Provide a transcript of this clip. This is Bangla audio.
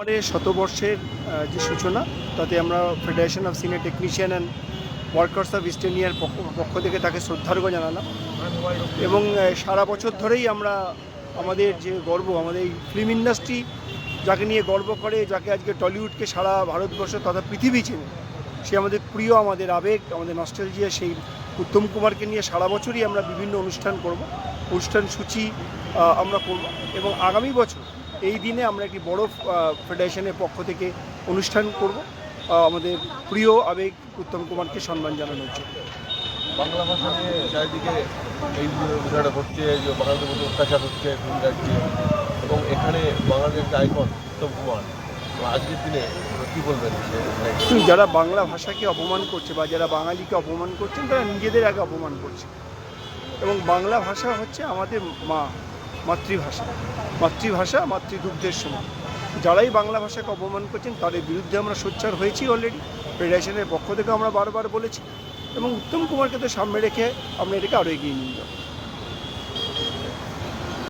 আমাদের শতবর্ষের যে সূচনা, তাতে আমরা federation of senior technician and workers of east ইন্ডিয়ার পক্ষ থেকে তাকে শ্রদ্ধার্ঘ জানালাম। এবং সারা বছর ধরেই আমরা আমাদের যে গর্ব, আমাদের এই ফিল্ম ইন্ডাস্ট্রি যাকে নিয়ে গর্ব করে, যাকে আজকে টলিউডকে সারা ভারতবর্ষ তথা পৃথিবী চেনে, সে আমাদের প্রিয়, আমাদের আবেগ, আমাদের নস্টালজিয়া সেই উত্তম কুমারকে নিয়ে সারা বছরই আমরা বিভিন্ন অনুষ্ঠান করব। অনুষ্ঠান সূচি আমরা করব। এবং আগামী বছর এই দিনে আমরা একটি বড় ফেডারেশনের পক্ষ থেকে অনুষ্ঠান করব। আমাদের প্রিয় আবেগ উত্তম কুমারকে সম্মান জানানোর জন্য বাংলা ভাষা নিয়ে চারিদিকে এই বিষয়টা যে বাঙালিদের মধ্যে অত্যাচার হচ্ছে রাজ্যে এবং এখানে বাঙালির একটা আইকন উত্তম কুমার। আজকের দিনে কী বলবেন যারা বাংলা ভাষাকে অপমান করছে বা যারা বাঙালিকে অপমান করছেন তারা নিজেদের আগে অপমান করছে। এবং বাংলা ভাষা হচ্ছে আমাদের মা মাতৃভাষা। মাতৃভাষা, মাতৃদুগ্ধের সময় যারাই বাংলা ভাষাকে অপমান করছেন, তাদের বিরুদ্ধে আমরা সোচ্চার হয়েছি অলরেডি ফেডারেশনের পক্ষ থেকে আমরা বারবার বলেছি। এবং উত্তম কুমারকে তো সামনে রেখে আমরা এটাকে আরও এগিয়ে নিয়ে যাব।